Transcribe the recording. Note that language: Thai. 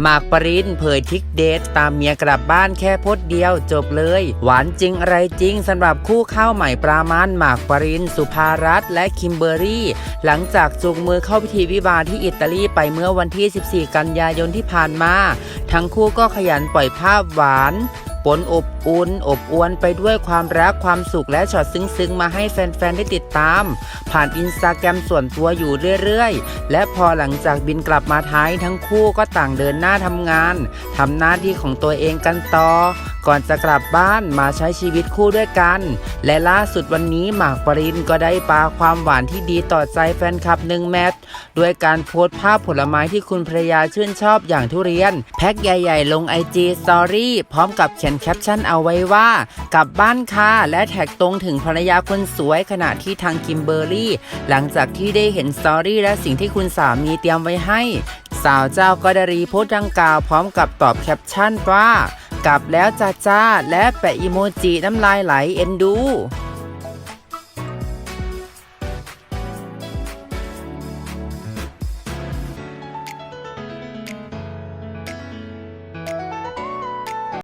หมากปรินเผยทิกเดทตามเมียกลับบ้านแค่พดเดียวจบเลย หวานจริงอะไรจริงสำหรับคู่ข้าวใหม่ปรามาณหมากปรินสุภารัตน์และคิมเบอรี่ หลังจากจูงมือเข้าพิธีวิวาที่อิตาลีไปเมื่อวันที่ 14 กันยายนที่ผ่านมา ทั้งคู่ก็ขยันปล่อยภาพหวาน ปนอบอุ่นอบอวนไปด้วยความรักความสุขและช็อตซึ้งๆ มาให้แฟนๆ ได้ติดตาม ผ่านอินสตาแกรมส่วนตัวอยู่เรื่อยๆ และพอหลังจากบินกลับมาไทยทั้งคู่ก็ต่างเดินหน้าทำงานทำหน้าที่ของตัวเองกันต่อ ก่อนจะกลับบ้านมาใช้ชีวิตคู่ด้วยกัน และล่าสุดวันนี้หมากปรินก็ได้ปาความหวานที่ดีต่อใจแฟนคลับหนึ่งแมตช์ด้วยการโพสต์ภาพผลไม้ที่คุณภรรยาชื่นชอบอย่างทุเรียน แพ็คใหญ่ๆ ลงไอจีสตอรี่พร้อมกับเขียนแคปชั่นเอาไว้ว่า กลับบ้านค่ะ และแท็กตรงถึงภรรยาคนสวยขณะที่ทางคิมเบอร์รี่ หลังจากที่ได้เห็นสตอรี่และสิ่งที่คุณสามีเตรียมไว้ให้ สาวเจ้าก็ได้รีโพสต์ดังกล่าวพร้อมกับตอบแคปชั่นว่า กลับแล้วจ้าจ้าและแปะอีโมจิน้ำลายไหลเอ็นดู